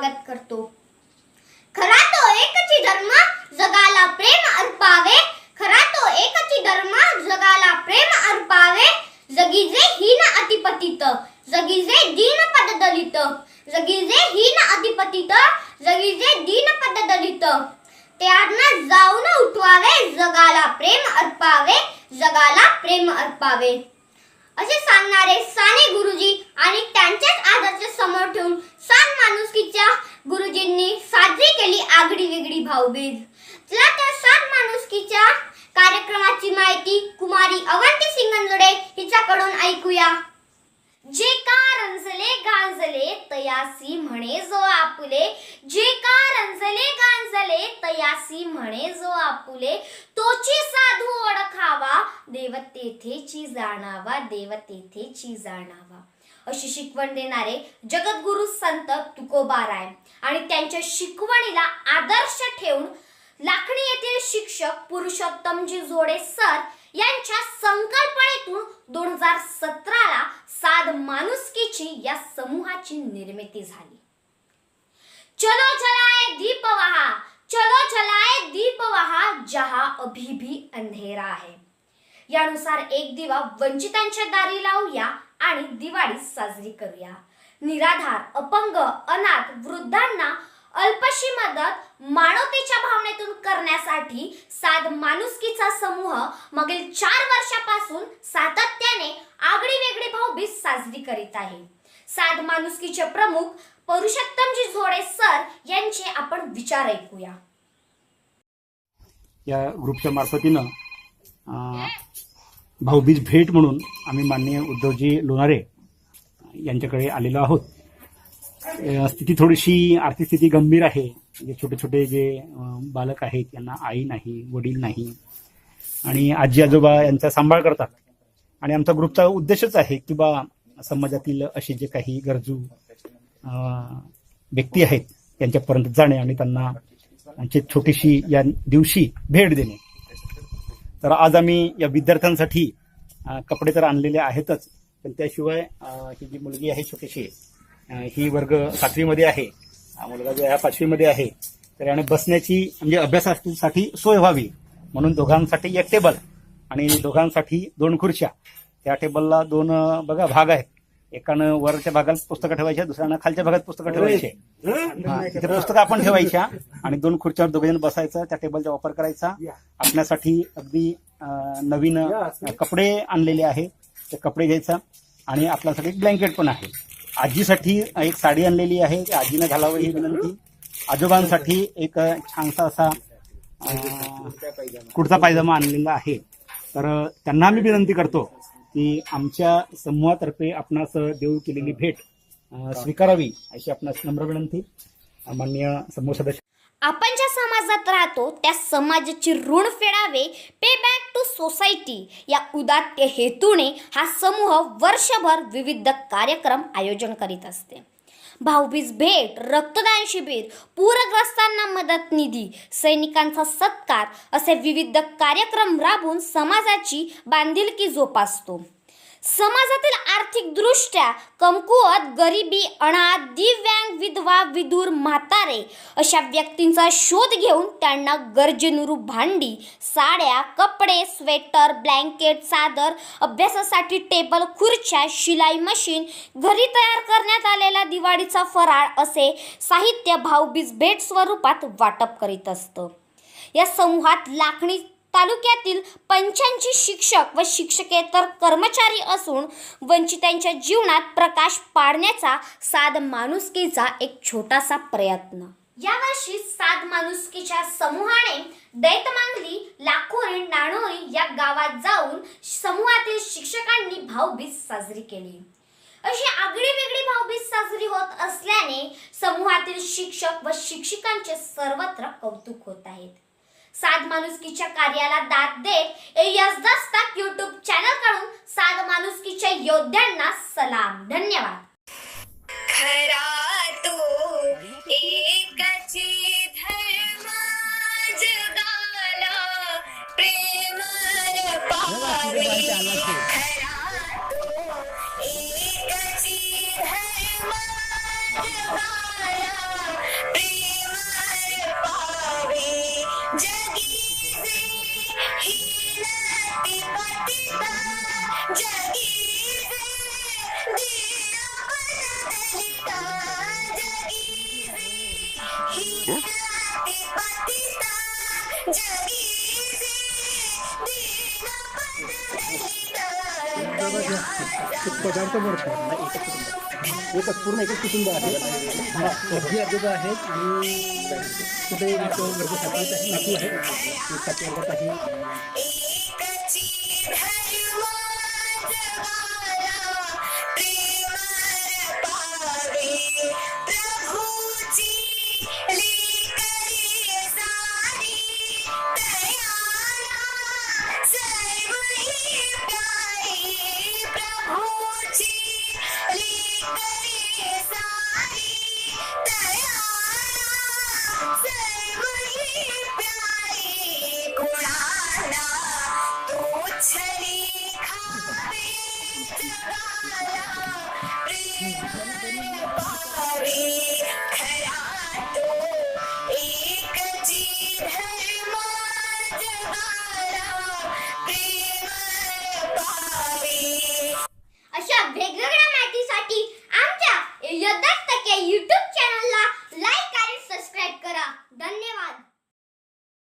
स्वागत करतो. खरा तो एकची धर्म जगाला प्रेम अर्पावे. खरा तो एकची धर्म जगाला प्रेम अर्पावे. जगी जे हीन अतिपतित जगी जे दीन पद दलित जगी जे हीन अतिपतित जगी जे दीन पद दलित त्यांना जाऊन उठवावे जगाला प्रेम अर्पावे जगाला प्रेम अर्पावे. असे सांगणारे साने गुरुजी आणि त्यांच्याच आदर्श समोर ठेवून सान माणुसकीच्या गुरुजींनी साजरी केली आगडी वेगळी भाऊबीज. चला त्या सात माणुसकीच्या कार्यक्रमाची माहिती कुमारी अवंती सिंगंजडे हिच्याकडून ऐकूया. जे का रंजले गांजले तयासी म्हणे जो आपुले. जे का रंजले गांजले तयासी म्हणे जो आपुले. तोची साधू ओळखावा देव तेथेची जाणावा देव तेथेची जाणावा. अशी शिकवण देणारे जगद्गुरु संत तुकोबाराय. आणि त्यांच्या शिकवणीला आदर्श ठेवून लाखणी येथील शिक्षक पुरुषोत्तमजी जोडे सर यांच्या संकल्पनेतून दोन हजार सतराला साध माणुसकीची या समूहाची निर्मिती झाली. चलो जलाए दीप वहा चलो जलाए दीप वहा जहा अभी भी अंधेरा आहे यानुसार एक दिवा वंचितांच्या दारी लावूया आणि दिवाळी साजरी करूया. निराधार अपंग अनाथ वृद्धांना अल्पशी मदत मानवतेच्या भावनेतून करण्यासाठी साध माणुसकीचा समूह मागील चार वर्षापासून सातत्याने आगळी वेगळी भाऊबीज साजरी करीत आहे. साध माणुसकीचे प्रमुख पुरुषोत्तमजी झोडे सर यांचे आपण विचार ऐकूया. या ग्रुपच्या मार्फतीनं अं, भाऊबीज भेट म्हणून आम्ही माननीय उद्धवजी लोणारे यांच्याकडे आलेलो आहोत. स्थिती थोडीशी आर्थिक स्थिती गंभीर आहे. म्हणजे छोटे छोटे जे बालक आहेत त्यांना आई नाही वडील नाही. आणि आजी आजोबा यांचा सांभाळ करतात. आणि आमचा ग्रुपचा उद्देशच आहे की बा समाजातील असे जे काही गरजू व्यक्ती आहेत त्यांच्यापर्यंत जाणे आणि त्यांना त्यांची छोटीशी या दिवशी भेट देणे. तर आज आम्ही या विद्यार्थ्यांसाठी कपडे तर आणलेले आहेतच पण त्याशिवाय ही जी मुलगी आहे छोटीशी ही वर्ग सातवीमध्ये आहे. हा मुलगा जो आहे पाचवीमध्ये आहे. तर याने बसण्याची म्हणजे अभ्यासासाठी सोय व्हावी. म्हणून दोघांसाठी एक टेबल आणि दोघांसाठी दोन खुर्च्या. त्या टेबलला दोन बघा भाग आहेत. एकानं वरच्या भागात पुस्तकं ठेवायच्या दुसऱ्यानं खालच्या भागात पुस्तकं ठेवायचे. इथे पुस्तकं आपण ठेवायच्या आणि दोन खुर्च्यावर दोघे जण बसायचं त्या टेबलचा वापर करायचा. आपल्यासाठी अगदी नवीन कपडे आणलेले आहे ते कपडे घ्यायचा आणि आपल्यासाठी ब्लँकेट पण आहे. आजीसाठी एक साडी आणलेली आहे. ती आजीनं घालावं ही विनंती. आजोबांसाठी एक छानसा असा कुडता पायजामा आणलेला आहे. तर त्यांना आम्ही विनंती करतो की आमच्या समूहातर्फे आपणास देऊ केलेली भेट स्वीकारावी अशी आपणास नम्र विनंती. अं, माननीय समूह सदस्य आपण ज्या समाजात राहतो त्या समाजाची ऋण फेडावे पे बॅक टू सोसायटी या उदात्त हेतूने हा समूह वर्षभर विविध कार्यक्रम आयोजन करीत असते. भाऊबीज भेट रक्तदान शिबिर पूरग्रस्तांना मदत निधी सैनिकांचा सत्कार असे विविध कार्यक्रम राबवून समाजाची बांधिलकी जोपासतो. समाजातील आर्थिक दृष्ट्या कमकुवत गरिबी अनाथ दिव्यांग विधवा विधूर म्हातारे अशा व्यक्तींचा शोध घेऊन त्यांना गरजेनुरूप भांडी साड्या कपडे स्वेटर ब्लँकेट चादर अभ्यासासाठी टेबल खुर्च्या शिलाई मशीन घरी तयार करण्यात आलेला दिवाळीचा फराळ असे साहित्य भाऊबीज भेट स्वरूपात वाटप करीत असतं. या समूहात लाखणी तालुक्यातील पंच्याऐंशी शिक्षक व शिक्षकेतर कर्मचारी असून वंचितांच्या जीवनात प्रकाश पाडण्याचा साध माणुसकीचा एक छोटासा प्रयत्न. यावर्षी साध माणुसकीच्या समूहाने दैतमांगली लाखोरी नाणोरी या गावात जाऊन समूहातील शिक्षकांनी भाऊबीज साजरी केली. अशी आगळी वेगळी भाऊबीज साजरी होत असल्याने समूहातील शिक्षक व शिक्षिकांचे सर्वत्र कौतुक होत आहेत साध माणुसकीच्या कार्याला दाद देत यस यूट्यूब युट्यूब चॅनलकडून साध माणुसकीच्या योद्ध्यांना सलाम. धन्यवाद. पदार्थ भरतात एकच पूर्ण एकच कुटुंब आहे. अगदी आजोबा आहेत आणि कुठे एक वर्ग सातवीत आहे नातू आहे. एक वर्गात आहे प्यारी कुणाला तुच्छरी खावे वेगवेगळ्या माहितीसाठी आमच्या यदास्तके यूट्यूब चॅनलला